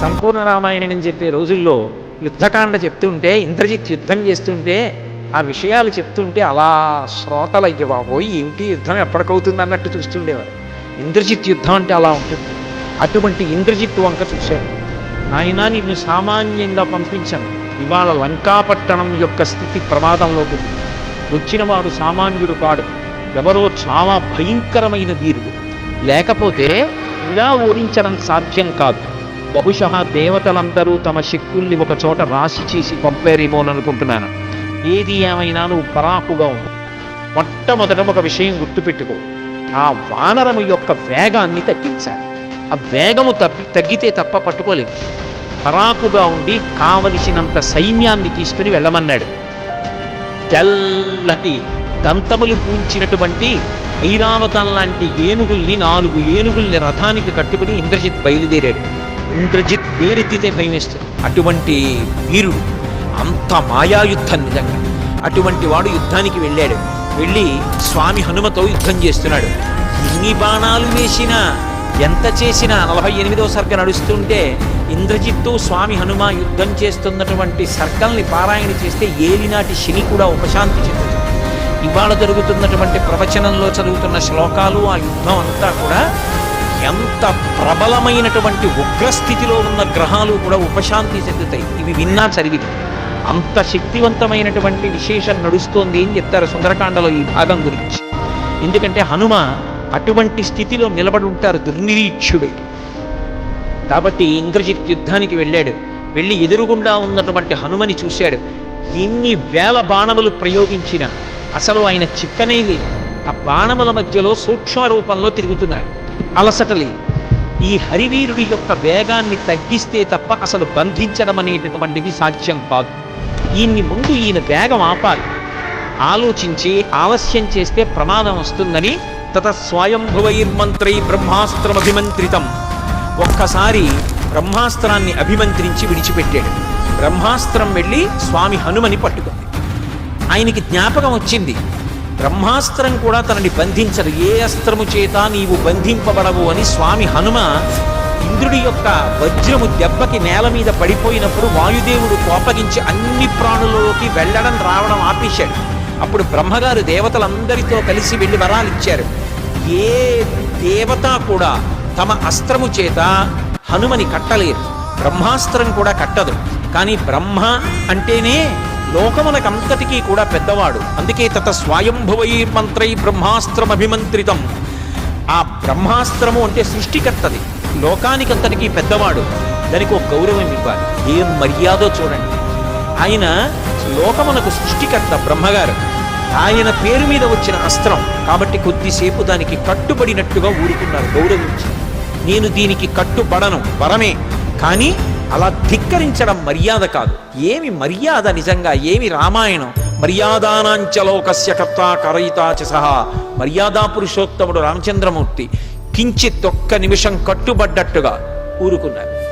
సంపూర్ణ రామాయణం చెప్పే రోజుల్లో యుద్ధకాండ చెప్తుంటే ఇంద్రజిత్ యుద్ధం చేస్తుంటే ఆ విషయాలు చెప్తుంటే అలా శ్రోతలయ్య అయ్యే బాబోయ్ ఏమిటి యుద్ధం ఎప్పటికవుతుంది అన్నట్టు చూస్తుండేవారు. ఇంద్రజిత్ యుద్ధం అంటే అలా ఉంటుంది. అటువంటి ఇంద్రజిత్ వంక చూశాడు నాయనా నిన్ను సామాన్యంగా పంపించాను. ఇవాళ లంకాపట్టణం యొక్క స్థితి ప్రమాదంలోకి వచ్చిన వాడు సామాన్యుడు కాడు. ఎవరో చాలా భయంకరమైన వీరుడు. లేకపోతే ఇలా ఓడించడం సాధ్యం కాదు. బహుశా దేవతలందరూ తమ శక్తుల్ని ఒక చోట రాశి చేసి పంపారేమోననుకుంటున్నాను ఏది ఏమైనా నువ్వు పరాకుగా ఉంది మొట్టమొదట ఒక విషయం గుర్తుపెట్టుకో. ఆ వానరము యొక్క వేగాన్ని తగ్గించాలి. ఆ వేగము తప్పి తగ్గితే తప్ప పట్టుకోలేదు పరాకుగా ఉండి కావలసినంత సైన్యాన్ని తీసుకుని వెళ్ళమన్నాడు. తెల్లటి దంతములు పూంచినటువంటి ఐరావతం లాంటి ఏనుగుల్ని నాలుగు ఏనుగుల్ని రథానికి కట్టుకుని ఇంద్రజిత్ బయలుదేరాడు. ఇంద్రజిత్ పేరెత్తితే భయమేస్తుంది. అటువంటి వీరుడు అంత మాయాయుద్ధం నిజంగా అటువంటి వాడు యుద్ధానికి వెళ్ళాడు. వెళ్ళి స్వామి హనుమతో యుద్ధం చేస్తున్నాడు. ఎన్ని బాణాలు వేసినా ఎంత చేసినా నలభై ఎనిమిదవ సర్గ నడుస్తుంటే ఇంద్రజిత్తు స్వామి హనుమ యుద్ధం చేస్తున్నటువంటి సర్గల్ని పారాయణ చేస్తే ఏలినాటి శని కూడా ఉపశాంతి చెందుతుంది. ఇవాళ జరుగుతున్నటువంటి ప్రవచనంలో చదువుతున్న శ్లోకాలు ఆ యుద్ధం అంతా కూడా ఎంత ప్రబలమైనటువంటి ఉగ్రస్థితిలో ఉన్న గ్రహాలు కూడా ఉపశాంతి చెందుతాయి. ఇవి విన్నా చదివి. అంత శక్తివంతమైనటువంటి విశేషం నడుస్తోంది అని చెప్తారు సుందరకాండలో ఈ భాగం గురించి. ఎందుకంటే హనుమ అటువంటి స్థితిలో నిలబడి ఉంటారు దుర్నిరీక్షుడే. కాబట్టి ఇంద్రజిత్ యుద్ధానికి వెళ్ళాడు. వెళ్ళి ఎదురుగుండా ఉన్నటువంటి హనుమని చూశాడు. ఎన్ని వేల బాణములు ప్రయోగించిన అసలు ఆయన చిక్కనేది ఆ బాణముల మధ్యలో సూక్ష్మ రూపంలో తిరుగుతున్నాడు. అలసటలే. ఈ హరివీరుడి యొక్క వేగాన్ని తగ్గిస్తే తప్ప అసలు బంధించడం అనేటటువంటిది సాధ్యం కాదు. ఈయన్ని ముందు ఈయన వేగం ఆపాలి. ఆలోచించి ఆలస్యం చేస్తే ప్రమాదం వస్తుందని తత స్వయంభువైర్మంత్రై బ్రహ్మాస్త్రమభిమంత్రితం. ఒక్కసారి బ్రహ్మాస్త్రాన్ని అభిమంత్రించి విడిచిపెట్టాడు. బ్రహ్మాస్త్రం వెళ్ళి స్వామి హనుమని పట్టుకుంది. ఆయనకి జ్ఞాపకం వచ్చింది. బ్రహ్మాస్త్రం కూడా తనని బంధించదు. ఏ అస్త్రము చేత నీవు బంధింపబడవు అని స్వామి హనుమ ఇంద్రుడి యొక్క వజ్రము దెబ్బకి నేల మీద పడిపోయినప్పుడు వాయుదేవుడు కోపగించి అన్ని ప్రాణులలోకి వెళ్ళడం రావడం ఆపేశాడు. అప్పుడు బ్రహ్మగారు దేవతలందరితో కలిసి వెళ్ళి వరాలు ఇచ్చారు. ఏ దేవత కూడా తమ అస్త్రము చేత హనుమని కట్టలేరు. బ్రహ్మాస్త్రం కూడా కట్టదు. కానీ బ్రహ్మ అంటేనే లోకమునకంతటికీ కూడా పెద్దవాడు. అందుకే తత స్వయంభువై మంత్రై బ్రహ్మాస్త్రం అభిమంత్రితం ఆ బ్రహ్మాస్త్రము అంటే సృష్టికర్తది. లోకానికంతటికీ పెద్దవాడు. దానికి ఒక గౌరవం ఇవ్వాలి. ఏం మర్యాదో చూడండి. ఆయన లోకమునకు సృష్టికర్త బ్రహ్మగారు. ఆయన పేరు మీద వచ్చిన అస్త్రం. కాబట్టి కొద్దిసేపు దానికి కట్టుబడినట్టుగా ఊరుకున్నారు గౌరవించి. నేను దీనికి కట్టుబడను వరమే. కానీ అలా ధిక్కరించడం మర్యాద కాదు. ఏమి మర్యాద నిజంగా? ఏమి రామాయణం? మర్యాదానాంచలోకస్య కర్త కరయితాచ సహా. మర్యాదా పురుషోత్తముడు రామచంద్రమూర్తి కించిత్ ఒక్క నిమిషం కట్టుబడ్డట్టుగా ఊరుకున్నారు.